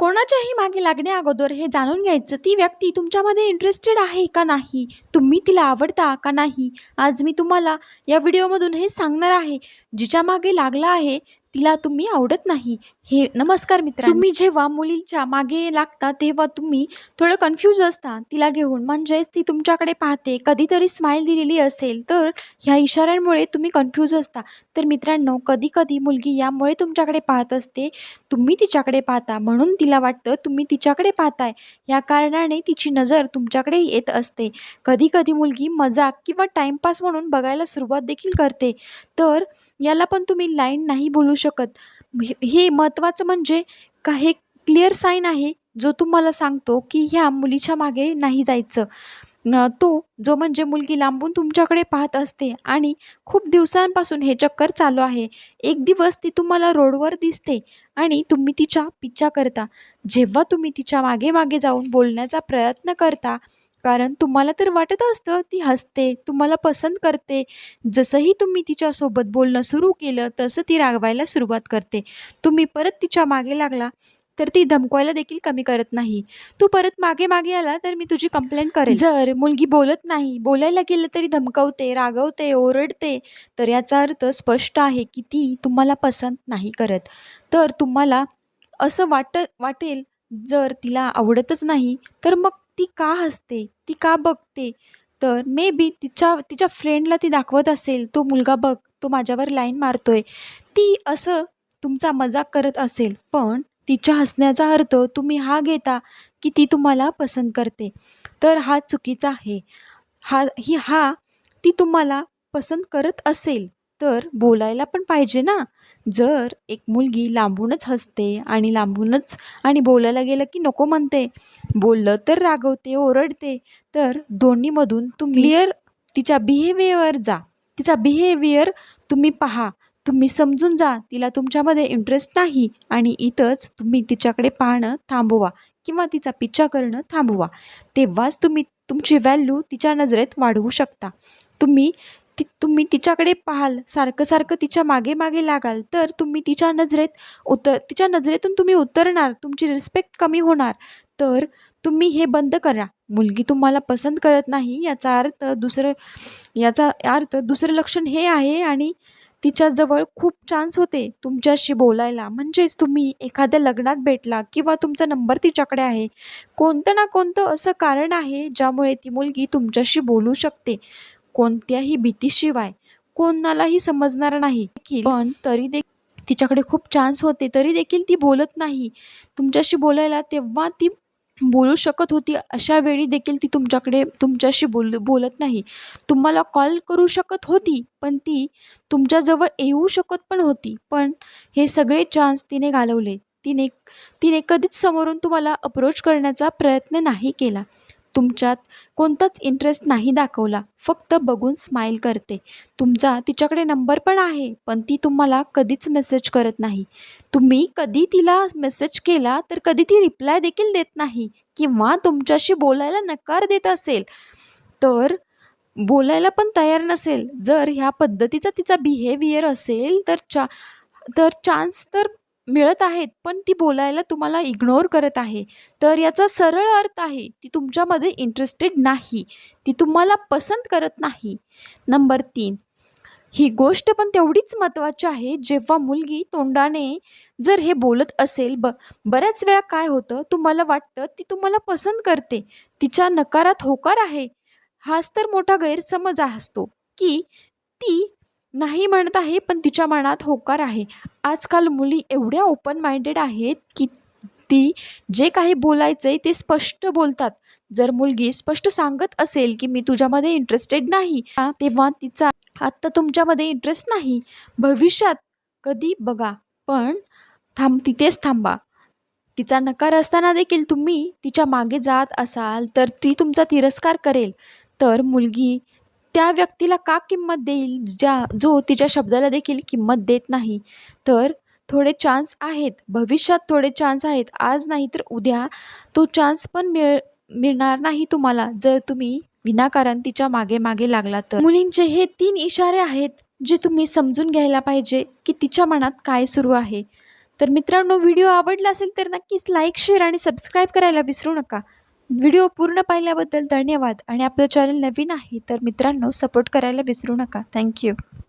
कोणाच्याही मागे लागण्या अगोदर हे जाणून घ्यायचं ती व्यक्ती तुमच्यामध्ये इंटरेस्टेड आहे का नाही? तुम्ही तिला आवडता का नाही? आज मी तुम्हाला या व्हिडिओमधून हे सांगणार आहे. जिच्या मागे लागला आहे तिला तुम्ही आवडत नाही. हे नमस्कार मित्र तुम्ही जेव्हा मुलींच्या मागे लागता तेव्हा तुम्ही थोडं कन्फ्यूज असता. तिला घेऊन म्हणजेच ती तुमच्याकडे पाहते. कधीतरी स्माईल दिलेली असेल तर ह्या इशाऱ्यांमुळे तुम्ही कन्फ्यूज असता. तर मित्रांनो कधी कधी मुलगी यामुळे तुमच्याकडे पाहत असते. तुम्ही तिच्याकडे पाहता म्हणून तिला वाटतं तुम्ही तिच्याकडे पाहताय. या कारणाने तिची नजर तुमच्याकडे येत असते. कधी कधी मुलगी मजाक किंवा टाईमपास म्हणून बघायला सुरुवात देखील करते. तर याला पण तुम्ही लाईन नाही बोलू शकता. हे- हे महत्त्वाचं म्हणजे का हे क्लिअर साईन आहे जो तुम्हाला सांगतो की ह्या मुलीच्या मागे नाही जायचं. तो जो म्हणजे मुलगी लांबून तुमच्याकडे पाहत असते आणि खूप दिवसांपासून हे चक्कर चालू आहे एक दिवस ती तुम्हाला रोडवर दिसते आणि तुम्ही तिच्या पिच्छा करता. जेव्हा तुम्ही तिच्यामागे मागे जाऊन बोलण्याचा प्रयत्न करता कारण तुम्हाला तर वाटत असतं ती हसते तुम्हाला पसंत करते. जसंही तुम्ही तिच्यासोबत बोलणं सुरू केलं तसं ती रागवायला सुरुवात करते. तुम्ही परत तिच्यामागे लागला तर ती धमकवायला देखील कमी करत नाही. तू परत मागे मागे आला तर मी तुझी कंप्लेंट करेन जर मुलगी बोलत नाही बोलायला गेलं तरी धमकवते रागवते ओरडते तर याचा अर्थ स्पष्ट आहे की ती तुम्हाला पसंत नाही करत. तर तुम्हाला असं वाट वाटेल जर तिला आवडतच नाही तर मग ती का हसते ती का बघते? तर मे बी तिच्या तिच्या फ्रेंडला ती दाखवत असेल तो मुलगा बघ तो माझ्यावर लाईन मारतोय. ती असं तुमचा मजाक करत असेल पण तिच्या हसण्याचा अर्थ तुम्ही हा घेता की ती तुम्हाला पसंत करते. तर हा चुकीचा आहे. हा ही हा ती तुम्हाला पसंत करत असेल. तर बोलायला पण पाहिजे ना. जर एक मुलगी लांबूनच हसते आणि लांबूनच आणि बोलायला गेलं की नको म्हणते. बोललं तर रागवते ओरडते. तर दोन्हीमधून तुम्ही क्लिअर तिच्या बिहेवियरवर जा. तिचा बिहेवियर तुम्ही पहा. तुम्ही समजून जा. तिला तुमच्यामध्ये इंटरेस्ट नाही आणि इथंच तुम्ही तिच्याकडे पाहणं थांबवा किंवा तिचा पिच्छा करणं थांबवा. तेव्हाच तुम्ही तुमची व्हॅल्यू तिच्या नजरेत वाढवू शकता. तुम्ही ती तुम्ही तिच्याकडे पाहाल सारखं सारखं तिच्यामागे मागे लागाल तर तुम्ही तिच्या नजरेत उतर तिच्या नजरेतून तुम्ही उतरणार तुमची रिस्पेक्ट कमी होणार. तर तुम्ही हे बंद करा. मुलगी तुम्हाला पसंत करत नाही याचा अर्थ दुसरं याचा अर्थ दुसरं लक्षण हे आहे आणि तिच्याजवळ खूप चान्स होते तुमच्याशी बोलायला. म्हणजेच तुम्ही एखाद्या लग्नात भेटला किंवा तुमचा नंबर तिच्याकडे आहे. कोणतं ना कोणतं असं कारण आहे ज्यामुळे ती मुलगी तुमच्याशी बोलू शकते. कोणत्याही भीतीशिवाय कोणालाही समजणार नाही. पण तरी देखील तिच्याकडे खूप चान्स होते. तरी देखील ती बोलत नाही. तुमच्याशी बोलायला तेव्हा ती बोलू शकत होती. अशा वेळी देखील ती तुमच्याकडे तुमच्याशी बोल बोलत नाही. तुम्हाला कॉल करू शकत होती पण ती तुमच्याजवळ येऊ शकत पण होती. पण हे सगळे चान्स तिने घालवले. तिने तिने कधीच समोरून तुम्हाला अप्रोच करण्याचा प्रयत्न नाही केला. तुमच्यात कोणताच इंटरेस्ट नाही दाखवला. फक्त बघून स्माईल करते. तुमचा तिच्याकडे नंबर पण आहे पण ती तुम्हाला कधीच मेसेज करत नाही. तुम्ही कधी तिला मेसेज केला तर कधी ती रिप्लाय देखील देत नाही किंवा तुमच्याशी बोलायला नकार देत असेल तर बोलायला पण तयार नसेल. जर ह्या पद्धतीचा तिचा बिहेवियर असेल तर चा तर चान्स तर मिळत आहेत पण ती बोलायला तुम्हाला इग्नोर करत आहे. तर याचा सरळ अर्थ आहे ती तुमच्यामध्ये इंटरेस्टेड नाही. ती तुम्हाला पसंत करत नाही. नंबर तीन. ही गोष्ट पण तेवढीच महत्त्वाची आहे जेव्हा मुलगी तोंडाने जर हे बोलत असेल ब बऱ्याच वेळा काय होतं तुम्हाला वाटतं ती तुम्हाला पसंत करते. तिच्या नकारात होकार आहे. हाच तर मोठा गैरसमज असतो की ती नाही म्हणत आहे पण तिच्या मनात होकार आहे. आजकाल मुली एवढ्या ओपन माइंडेड आहेत की ती जे काही बोलायचं आहे ते स्पष्ट बोलतात. जर मुलगी स्पष्ट सांगत असेल की मी तुझ्यामध्ये इंटरेस्टेड नाही तेव्हा तिचा आत्ता तुमच्यामध्ये इंटरेस्ट नाही. भविष्यात कधी बघा पण थांब तिथेच थांबा. तिचा नकार असताना देखील तुम्ही तिच्यामागे जात असाल तर ती तुमचा तिरस्कार करेल. तर मुलगी त्या व्यक्तीला का किंमत देईल? ज्या जो तिच्या शब्दाला देखील किंमत देत नाही. तर थोडे चान्स आहेत. भविष्यात थोडे चान्स आहेत. आज नाही तर उद्या तो चान्स पण मिळ मिळणार नाही तुम्हाला. जर तुम्ही विनाकारण तिच्यामागे मागे लागला तर. मुलींचे हे तीन इशारे आहेत जे तुम्ही समजून घ्यायला पाहिजे की तिच्या मनात काय सुरू आहे. तर मित्रांनो व्हिडिओ आवडला असेल तर नक्कीच लाईक शेअर आणि सबस्क्राईब करायला विसरू नका. व्हिडिओ पूर्ण पाहिल्याबद्दल धन्यवाद. आणि आपलं चॅनल नवीन आहे तर मित्रांनो सपोर्ट करायला विसरू नका. थँक्यू